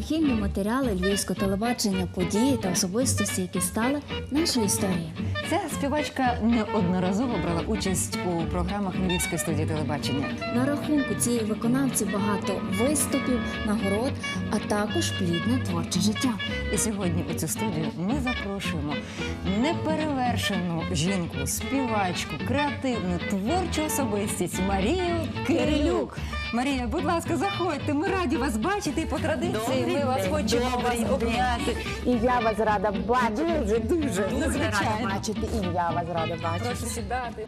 архівні матеріали львівського телебачення, події та особистості, які стали нашою історією. Ця співачка неодноразово брала участь у програмах Львівської студії телебачення. На рахунку цієї виконавці багато виступів, нагород, а також плідне творче життя. І сьогодні у цю студію ми запрошуємо неперевершену жінку, співачку, креативну, творчу особистість Марію Кирилюк. Марія, будь ласка, заходьте. Ми раді вас бачити. І по традиції ми вас хочемо вас обняти. І я вас рада бачити. Дуже, дуже, Дуже рада бачити, і я вас рада бачити. Прошу сідати.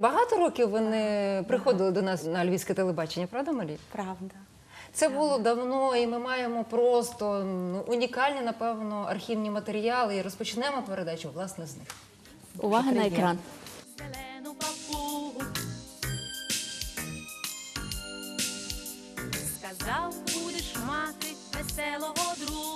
Багато років ви не приходили до нас на львівське телебачення, правда, Марія? Правда. Це було давно, і ми маємо просто ну, унікальні, напевно, архівні матеріали. І розпочнемо передачу власне з них. Увага на екран. Мати веселого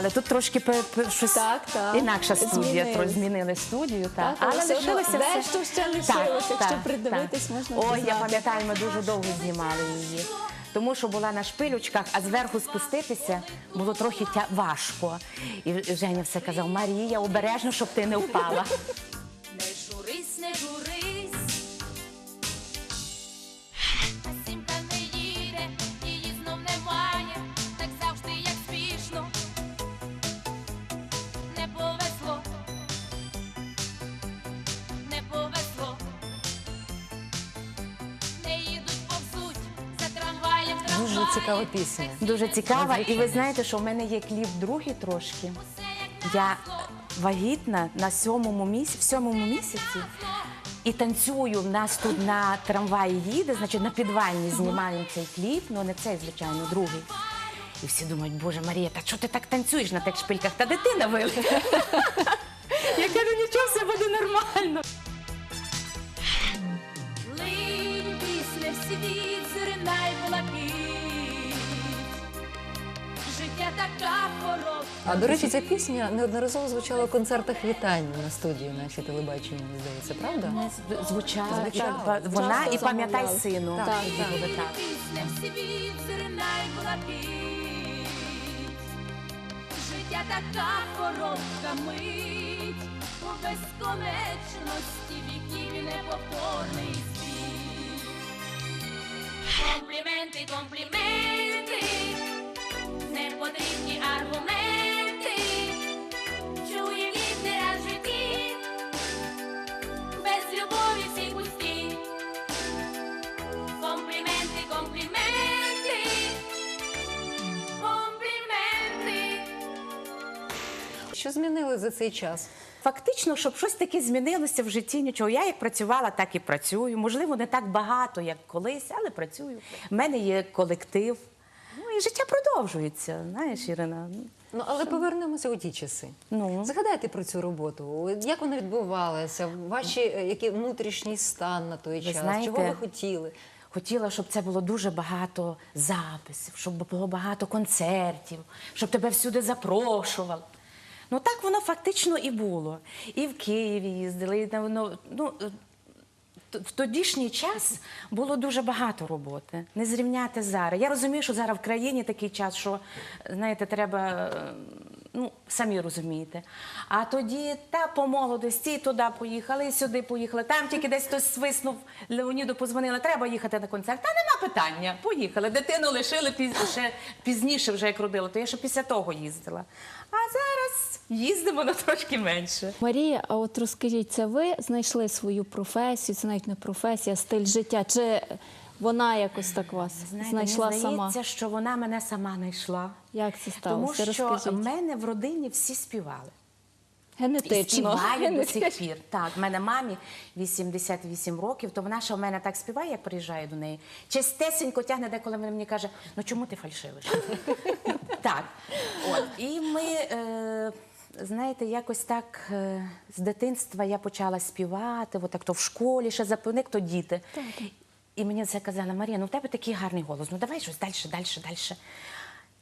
Але тут трошки пе- пе- щось Так, так. інакша студія. Трошки змінили студію, так. але все одно лишилося все. дещо ще лишилось, якщо придивитись, можна Ой, я пам'ятаю, ми дуже довго знімали її. Тому що була на шпилючках, а зверху спуститися було трохи тя- важко. І Женя все казав: Марія, обережно, щоб ти не впала. Цікава пісня. Дуже цікава. І ви знаєте, що в мене є кліп другий трошки. Я вагітна на сьомому місяці, в сьомому місяці. І танцюю. В нас тут на трамваї їде, значить на підвальні знімаємо цей кліп, ну не цей, звичайно, другий. І всі думають, боже Марія, та що ти так танцюєш на тих шпильках? Та дитина вилетіла. Я кажу, нічого, все буде нормально. Линь пісня в світ, зринай блакить. А до речі, ця пісня неодноразово звучала у концертах вітання на студії нашій телебаченні, мені здається, правда? Звучала. Звучала. Вона і пам'ятай сину. Так, так. Пісня в світ, зринай блакить. Життя така коротка мить. У безконечності віків і неповторний світ. Компліменти, компліменти, непотрібні аргументи. Чує вітер в житті, без любові всі пусті. Компліменти, компліменти, компліменти. Що змінили за цей час? Фактично, щоб щось таке змінилося в житті, нічого. Я як працювала, так і працюю. Можливо, не так багато, як колись, але працюю. У мене є колектив. Ну і життя продовжується. Знаєш, Ірина. Ну але повернемося у ті часи. Ну. Згадайте про цю роботу. Як вона відбувалася? Ваші е, який внутрішній стан на той час? знаєте, Чого ви хотіли? Хотіла, щоб це було дуже багато записів, щоб було багато концертів, щоб тебе всюди запрошували. Ну так воно фактично і було. І в Києві їздили, і на- ну, ну, в тодішній час було дуже багато роботи. Не зрівняти зараз. Я розумію, що зараз в країні такий час, що знаєте, треба. е, Ну, самі розумієте. А тоді та по молодості туди поїхали, сюди поїхали. Там тільки десь хтось свиснув, Леоніду позвонили, треба їхати на концерт. Та нема питання. Поїхали. Дитину лишили піз- ще пізніше, вже як родила, то я ще після того їздила. А зараз їздимо на трошки менше. Марія, а от розкажіть, це ви знайшли свою професію, це навіть не професія, стиль життя, чи вона якось так вас Знаєте, знайшла мені сама? здається, що вона мене сама знайшла. Як це Тому сталося? що Розкажіть. в мене в родині всі співали. І Генетично. співають до сих пір. Так, в мене мамі 88 років, то вона ще в мене так співає, як приїжджаю до неї. Чистесенько тягне, деколи вона мені каже, ну чому ти фальшивиш? Так. От. І ми, е, знаєте, якось так е, з дитинства я почала співати, от так то в школі ще запивник, то діти. І мені це казала, Марія, ну в тебе такий гарний голос, ну давай щось далі, далі, далі.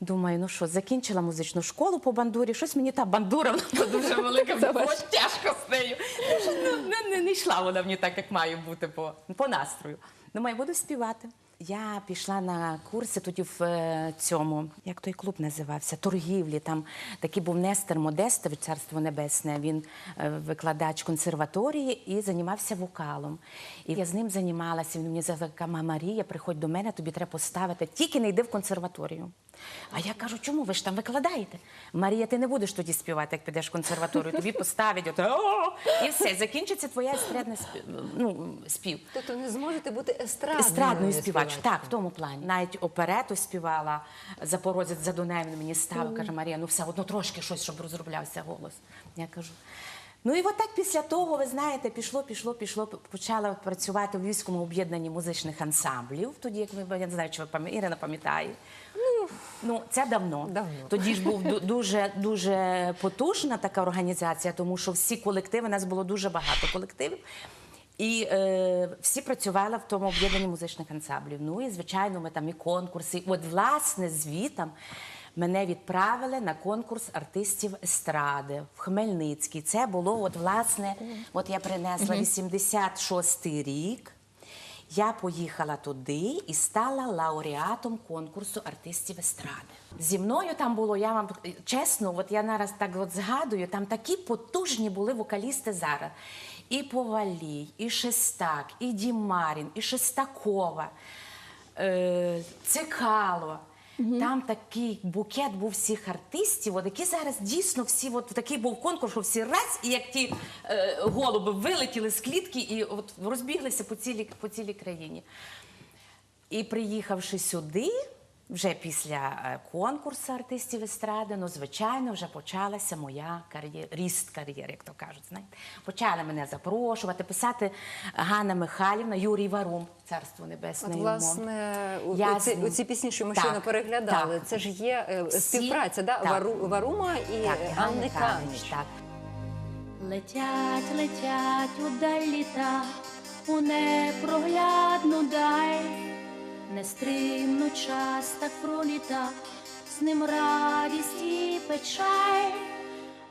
Думаю, ну що, закінчила музичну школу по бандурі, щось мені та бандура вона дуже велика, було тяжко з нею. Ну, щось, ну, не, не, не йшла вона мені так, як має бути по, по настрою. Думаю, буду співати. Я пішла на курси тоді в е, цьому, як той клуб називався, торгівлі. Там такий був Нестер Модестович, царство небесне. Він е, викладач консерваторії і займався вокалом. І я з ним займалася. Він мені сказав, «Мама Марія, приходь до мене, тобі треба поставити. Тільки не йди в консерваторію. А я кажу, чому ви ж там викладаєте? Марія, ти не будеш тоді співати, як підеш в консерваторію. Тобі поставить от, і все, закінчиться твоя естрадна спів- ну, спів. Тобто не зможете бути естрадною, Естрадною співач, співачкою. так, в тому плані. Навіть оперету співала, запорозець за Дунаєм мені став, каже Марія, ну все одно трошки щось, щоб розроблявся голос. Я кажу. Ну і от так після того, ви знаєте, пішло, пішло, пішло, почала працювати в Львівському об'єднанні музичних ансамблів. Тоді, як ви я не знаю, чи ви пам'ятаєте, Ірина пам'ятає. Ну, це давно. Давно. Тоді ж був дуже дуже потужна така організація, тому що всі колективи, нас було дуже багато колективів. І е, всі працювали в тому об'єднанні музичних ансамблів. Ну і звичайно, ми там і конкурси. От власне звітом мене відправили на конкурс артистів естради в Хмельницький. Це було от власне, от я принесла 86-й рік. Я поїхала туди і стала лауреатом конкурсу артистів естради. Зі мною там було, я вам чесно, от я зараз так от згадую, там такі потужні були вокалісти зараз. І Повалій, і Шестак, і Дімарін, і Шестакова, е, Цикало. Там такий букет був всіх артистів, от, які зараз дійсно всі, от такий був конкурс, що всі раз, і як ті е, голуби вилетіли з клітки і от розбіглися по цілій, по цілій країні. І приїхавши сюди, вже після е, конкурсу артистів естради, ну, звичайно, вже почалася моя кар'єра, ріст кар'єри, як то кажуть. Знаєте. Почали мене запрошувати, писати Ганна Михайлівна, Юрій Варум, царство небесне. От, власне, у, Я оці, з ним- оці пісні, що ми Так, щойно переглядали, так. це ж є е, Всі- співпраця да? так. Вару, Варума і Так, Ганни Анни Канич. так. Летять, летять удаль літа, у непроглядну даль, нестримно час так проліта, з ним радість і печаль,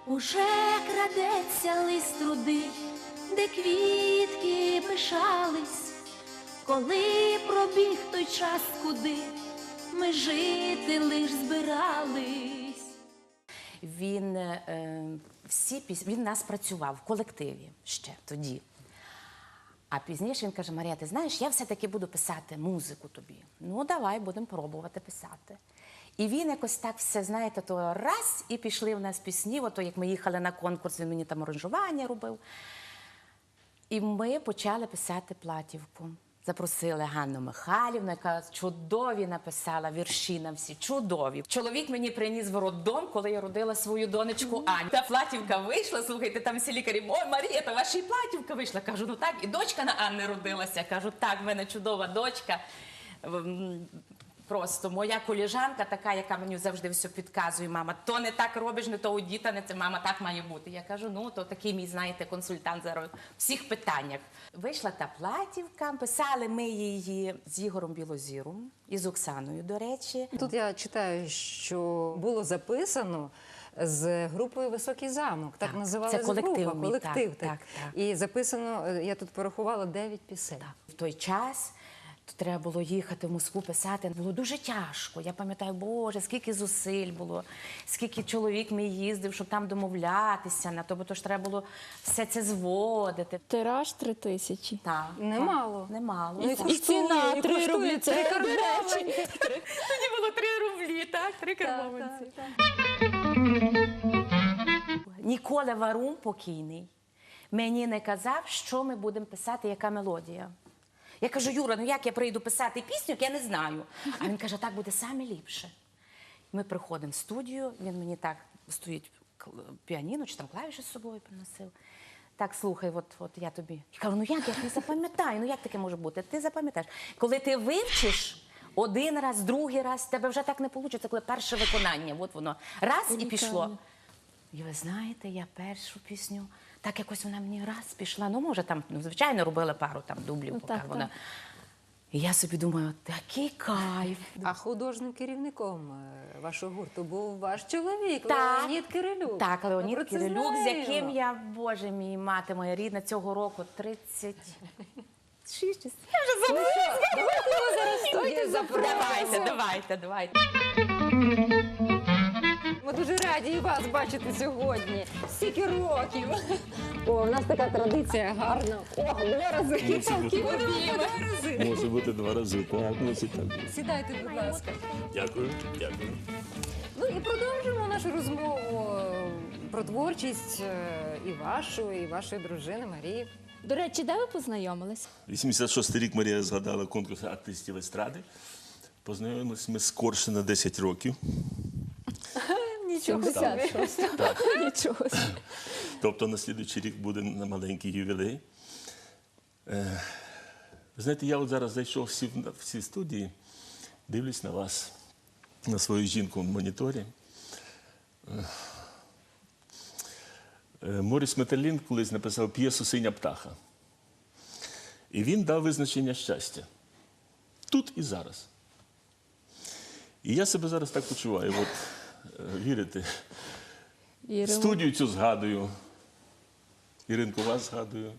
уже крадеться лист руди, де квітки пишались, коли пробіг той час, куди ми жити лиш збирались. Він е, всі піс... він нас працював в колективі ще тоді. А пізніше він каже: Марія, ти знаєш, я все-таки буду писати музику тобі. Ну, давай будемо пробувати писати. І він якось так все, знаєте, то раз і пішли в нас пісні. Ото як ми їхали на конкурс, він мені там аранжування робив. І ми почали писати платівку. Запросили Ганну Михайлівну, яка чудові написала вірші нам всі, чудові. Чоловік мені приніс в роддом, коли я родила свою донечку Аню. Та платівка вийшла, слухайте, там всі лікарі, ой, Марія, та ваша і платівка вийшла. Кажу, ну так, і дочка на Анни родилася. Кажу, так, в мене чудова дочка. Просто моя коліжанка, така, яка мені завжди все підказує, мама, то не так робиш, не то у діта, не це мама, так має бути. Я кажу, ну то такий мій, знаєте, консультант зараз у всіх питаннях. Вийшла та платівка, писали ми її з Ігорем Білозіром і з Оксаною, до речі. Тут я читаю, що було записано з групою Високий замок. Так, Так, називалася колектив група, мій, колектив. так, так, так. І записано, я тут порахувала 9 пісень. В той час то треба було їхати в Москву писати. Було дуже тяжко. Я пам'ятаю, Боже, скільки зусиль було, скільки чоловік мій їздив, щоб там домовлятися на то, бо то ж треба було все це зводити. Тираж три тисячі. Так, Немало. так, немало. Ну, і І ціна і три рублі. три Це карбованці. Тоді було три рублі, так? Три карбованці. Ніколи Варум покійний мені не казав, що ми будемо писати, яка мелодія. Я кажу, Юра, ну як я прийду писати пісню, я не знаю. А він каже, так буде саме ліпше. Ми приходимо в студію, він мені так стоїть піаніно чи там клавіші з собою приносив. Так, слухай, от, от я тобі. Я кажу, ну як я ж не запам'ятаю, ну як таке може бути? Ти запам'ятаєш. Коли ти вивчиш один раз, другий раз, в тебе вже так не вийде, коли перше виконання. От воно раз і пішло. І ви знаєте, я першу пісню, так якось вона мені раз пішла. Ну, може, там, ну, звичайно, робила пару там дублів, Ну, поки так, вона. так. І я собі думаю, такий кайф. А художнім керівником е, вашого гурту був ваш чоловік Так. Леонід Кирилюк. Так, Ми Леонід про це Кирилюк, з знаємо. яким я, боже мій, мати моя рідна, цього року 30... Шість, я вже Ну забула. давайте його зараз. Давайте, давайте, давайте. Ми дуже раді і вас бачити сьогодні. Стільки років. О, у нас така традиція гарна. О, два рази. Кіпалки, два рази. Може бути два рази, так, мусить так бути. Сідайте, будь ласка. Дякую, дякую. Ну і продовжуємо нашу розмову е, про творчість е, і вашу, і вашої дружини Марії. До речі, де ви познайомились? 86-й рік Марія згадала конкурс артистів естради. Познайомилися ми скорше на 10 років. Нічого собі. 76. Нічого. собі. Тобто на слідуючий рік буде на маленький ювілей. Е, ви знаєте, я от зараз зайшов всі, в всі студії, дивлюсь на вас, на свою жінку в моніторі. Е, е, Моріс Металін колись написав п'єсу Синя птаха. І він дав визначення щастя. Тут і зараз. І я себе зараз так почуваю. От, вірите? Віримо. Студію цю згадую. Іринку вас згадую.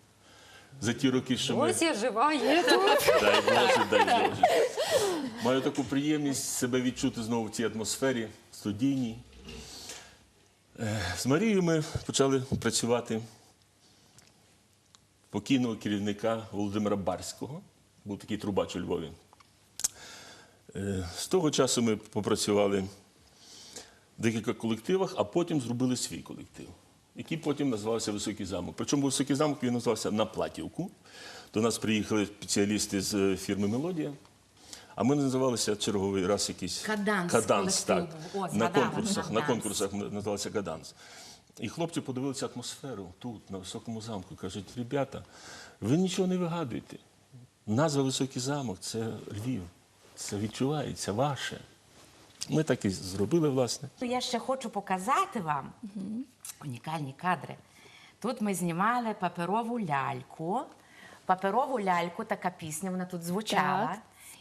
За ті роки, що ми. Ось я жива, є тут. Дай Боже, дай Боже. Маю таку приємність себе відчути знову в цій атмосфері студійній. Е, З Марією ми почали працювати покійного керівника Володимира Барського. Був такий трубач у Львові. Е, З того часу ми попрацювали декілька колективах, а потім зробили свій колектив, який потім називався Високий замок. Причому Високий замок він називався на Платівку. До нас приїхали спеціалісти з фірми Мелодія. А ми називалися черговий раз якийсь Каданс Каданс так. колектив. О, на конкурсах. На конкурсах ми називалися Каданс. І хлопці подивилися атмосферу тут, на високому замку. Кажуть, ребята, ви нічого не вигадуєте. Назва Високий замок це Львів. Це відчувається ваше. Ми так і зробили, власне. Я ще хочу показати вам унікальні кадри. Тут ми знімали паперову ляльку. Паперову ляльку, така пісня, вона тут звучала. Так.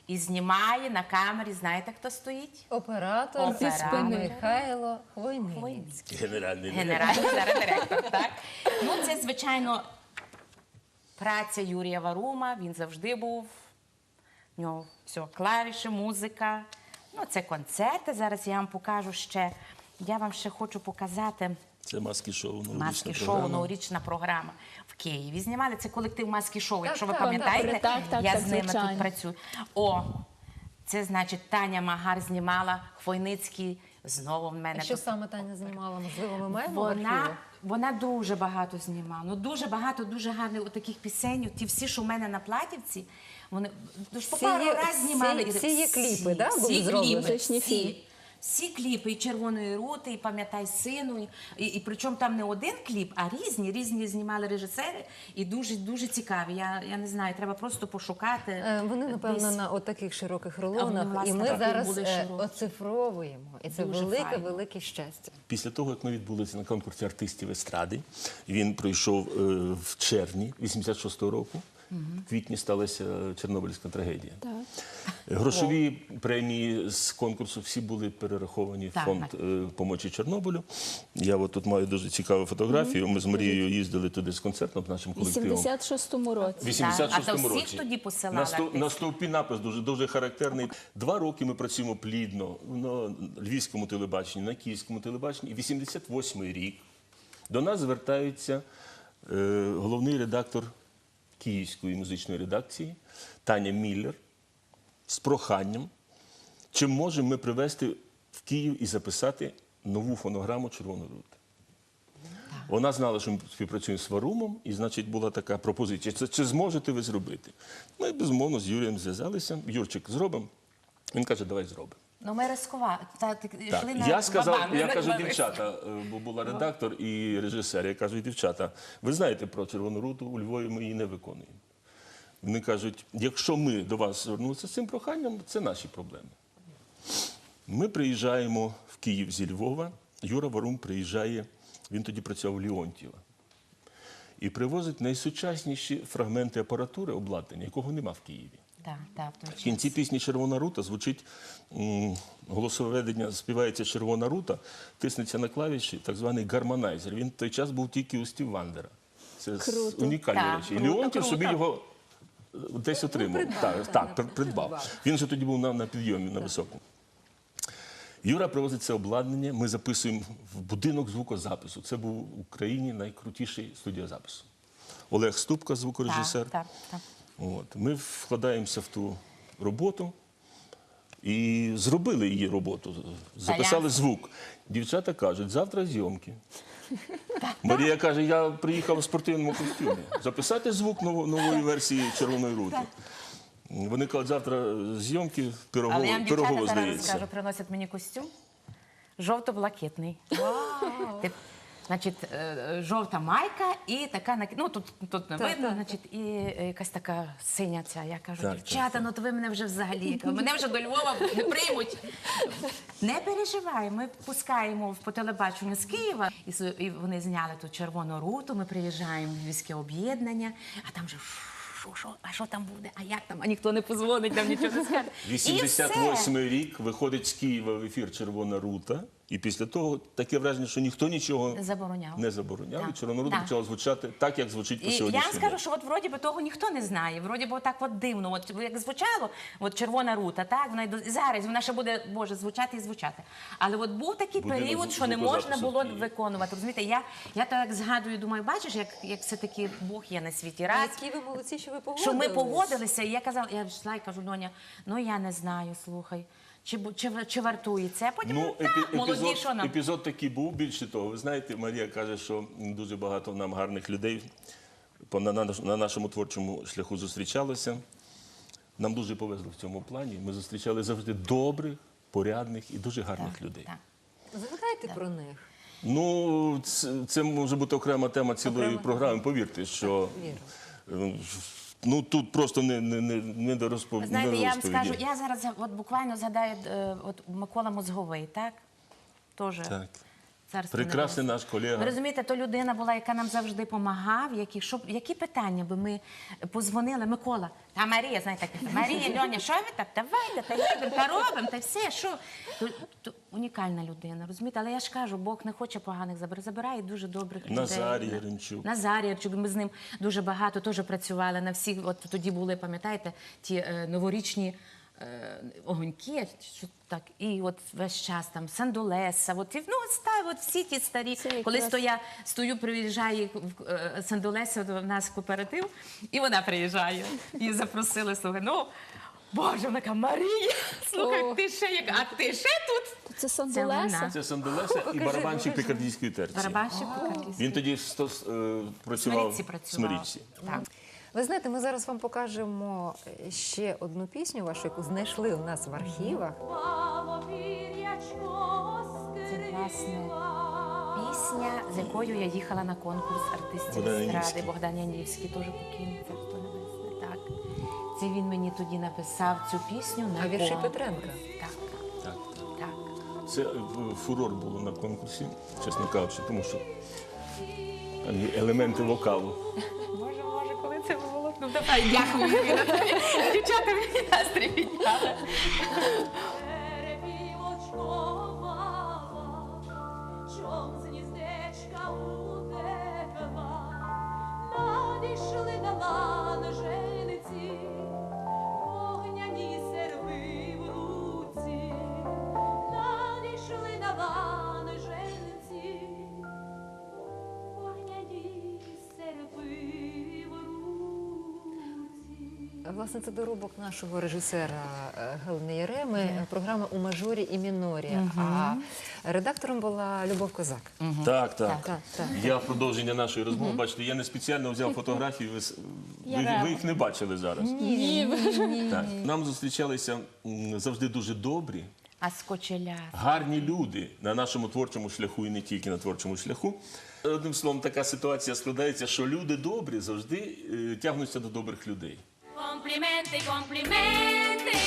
І знімає на камері, знаєте, хто стоїть? Оператор зі спини Михайло Хвойницький. Генеральний директор. Генеральний директор, так? Ну, це, звичайно, праця Юрія Варума. Він завжди був. В нього все, клавіші, музика. Ну, це концерти. Зараз я вам покажу ще. Я вам ще хочу показати Це маски шоу, новорічна маски шоу, програма. новорічна програма в Києві. Знімали це колектив маски шоу. Якщо ви так, пам'ятаєте, так, так, так, я так, з ними звичайно. тут працюю. О, це значить Таня Магар знімала Хвойницький. Знову в мене Що тут саме Таня знімала? Можливо, ми маємо в вона, архіві? Вона дуже багато знімала. Ну, дуже багато, дуже гарних таких пісень. Ті всі, що в мене на платівці, вони ну, ж по Всі пару є- раз знімали. всі- всі є кліпи, да, всі кліпи, всі. Всі кліпи, і червоної рути, і пам'ятай сину, і, і причому там не один кліп, а різні, різні знімали режисери, і дуже дуже цікаві. Я, я не знаю, треба просто пошукати. Е, Вони, напевно, десь. на отаких широких А рулонах. власне, І ми зараз були е, оцифровуємо. І це Дуже велике, файно. велике щастя. Після того, як ми відбулися на конкурсі артистів естради, він пройшов е, в червні 86-го року. В квітні сталася Чорнобильська трагедія. Так. Грошові премії з конкурсу всі були перераховані в Так, фонд е, помочі Чорнобилю. Я от тут маю дуже цікаву фотографію. Ми з Марією їздили туди з концертом нашим В колективом. 86-му році. 86-му А то всіх році. тоді посилали на, стов- артистів? на стовпі напис дуже, дуже характерний. Два роки ми працюємо плідно на львівському телебаченні, на київському телебаченні. І 88-й рік до нас звертається е, головний редактор київської музичної редакції Таня Міллер з проханням, чи можемо ми привезти в Київ і записати нову фонограму Червоної рути. Вона знала, що ми співпрацюємо з Варумом, і, значить, була така пропозиція. Це, чи зможете ви зробити? Ми, безумовно, з Юрієм зв'язалися. Юрчик, зробимо. Він каже, давай зробимо. Ну, ми рискували. Та, Так, йшли на я сказав, я кажу, дівчата, е, бо була редактор і режисер. Я кажу, дівчата, ви знаєте про червону руту у Львові ми її не виконуємо. Вони кажуть, якщо ми до вас звернулися з цим проханням, це наші проблеми. Ми приїжджаємо в Київ зі Львова. Юра Варум приїжджає, він тоді працював у Леонтьєва. І привозить найсучасніші фрагменти апаратури, обладнання, якого нема в Києві. Так, так, в В кінці пісні Червона рута звучить м, голосове ведення, співається Червона рута, тиснеться на клавіші, так званий гармонайзер. Він в той час був тільки у Стів Вандера. Це Круто. унікальні Так, речі. І круто, Леонтів круто. собі його десь отримав. так, так, при- придбав. Він же тоді був на, на підйомі, на високому. Юра привозить це обладнання. Ми записуємо в будинок звукозапису. Це був в Україні найкрутіший студіозапису. Олег Ступка, звукорежисер. Так, так, так. От. Ми вкладаємося в ту роботу і зробили її роботу. Записали звук. Дівчата кажуть, завтра зйомки. Марія каже, я приїхав у спортивному костюмі. Записати звук нової версії червоної рути. Вони кажуть, завтра зйомки пирогово, Але я вам пирогово дівчата зараз здається. скажу, приносять мені костюм жовто-блакитний. Значить, е, жовта майка і така на ну тут, тут не видно, значить, і якась така синя ця. Я кажу, Так, дівчата, так, ну то ви мене вже взагалі. Мене вже до Львова не приймуть. Не переживай, ми пускаємо по телебаченню з Києва, і, вони зняли ту червону руту. Ми приїжджаємо в міське об'єднання, а там же. Що, що, а що там буде? А як там? А ніхто не позвонить, нам нічого не скаже. І все. 88 рік виходить з Києва в ефір Червона рута, і після того таке враження, що ніхто нічого Не забороняв. не забороняв. Так. І Червона рута Так. почала звучати так, як звучить по І я вам скажу, що от вроді би того ніхто не знає. Вроді би так от дивно. От як звучало, от червона рута, так вона і зараз вона ще буде Боже звучати і звучати. Але от був такий Будинок період, що не можна було Києві. виконувати. Розумієте, я, я так згадую, думаю, бачиш, як, як все таки Бог є на світі. Раз Які ви молодці, що ви погодились. що ми погодилися, і я казала, я йшла і кажу, Доня, ну я не знаю, слухай. Чи, бу- чи, чи вартує це? Потім Ну, ну, так, епі- молоді, епізод, що нам? епізод такий був. Більше того, ви знаєте, Марія каже, що дуже багато нам гарних людей по- на, на, на нашому творчому шляху зустрічалося. Нам дуже повезло в цьому плані. Ми зустрічали завжди добрих, порядних і дуже гарних людей. Так. Згадайте про них. Ну, це, це може бути окрема тема цілої Окрема. програми. Повірте, що Вірю. Ну тут просто не, не, не, не до розпов... Знаєте, не я вам скажу, я зараз от буквально згадаю е, от Микола Мозговий, так? Тоже Так. Царство Прекрасний наш колега. Ви розумієте, то людина була, яка нам завжди допомагав. Які, щоб, які питання би ми позвонили? Микола, та Марія, знаєте, так, Марія, Льоня, що ви так? Давайте, та їдемо, та робимо, та все, що? То, то унікальна людина, розумієте? Але я ж кажу, Бог не хоче поганих забирає, забирає дуже добрих людей. Назарій Яремчук. Назарій Ярчук, ми з ним дуже багато теж працювали на всіх. От тоді були, пам'ятаєте, ті е, новорічні огоньки, що так, і от весь час там Сандолеса, от, і, ну, от, став, от всі ті старі. Це Коли якраз- стоя, стою, приїжджає в- е, Сандолеса до нас в кооператив, і вона приїжджає. І запросили, слухай, ну, Боже, вона каже, Марія, слухай, ти ще як, а ти ще тут? Це. Сандолеса? Це Сандолеса і барабанщик пікардійської терції. Барабанщик Він тоді сто, е, працював Смирічці працював. Смирічці. Так. Ви знаєте, ми зараз вам покажемо ще одну пісню вашу, яку знайшли у нас в архівах. Це власне пісня, з якою я їхала на конкурс артистів естради. Богдан Янівський, теж покійний царство небесне. Так. Це він мені тоді написав цю пісню на А вірші. Петренка? Так, Так. так. Це е, фурор було на конкурсі, чесно кажучи, тому що там є елементи вокалу. Дякую. Іра. Дівчата мені настрій підняли. Власне, це доробок нашого режисера е, Галини Яреми, програма у мажорі і мінорі. А редактором була Любов Козак. Так, так. Так, так. Я в продовження нашої розмови, бачите, я не спеціально взяв фотографії, ви, ви, ви їх не бачили зараз. Ні. Так. Нам зустрічалися завжди дуже добрі, А скочеля. гарні люди на нашому творчому шляху і не тільки на творчому шляху. Одним словом, така ситуація складається, що люди добрі завжди е, тягнуться до добрих людей. Компліменти, компліменти,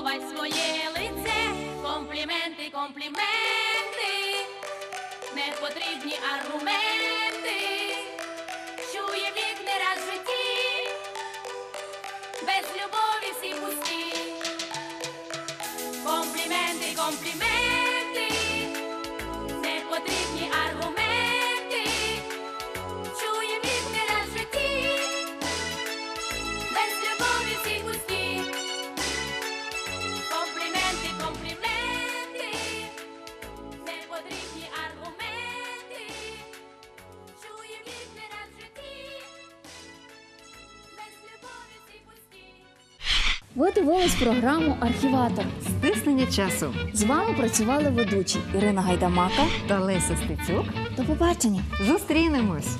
і в тінь ховай своє лице, компліменти, компліменти, не потрібні аргументи, чує вік не раз в житті, без любові всі пусті. Компліменти, компліменти, Ви дивились програму Архіватор. Стиснення часу З вами працювали ведучі Ірина Гайдамака. та Леся Стецюк. До побачення! Зустрінемось.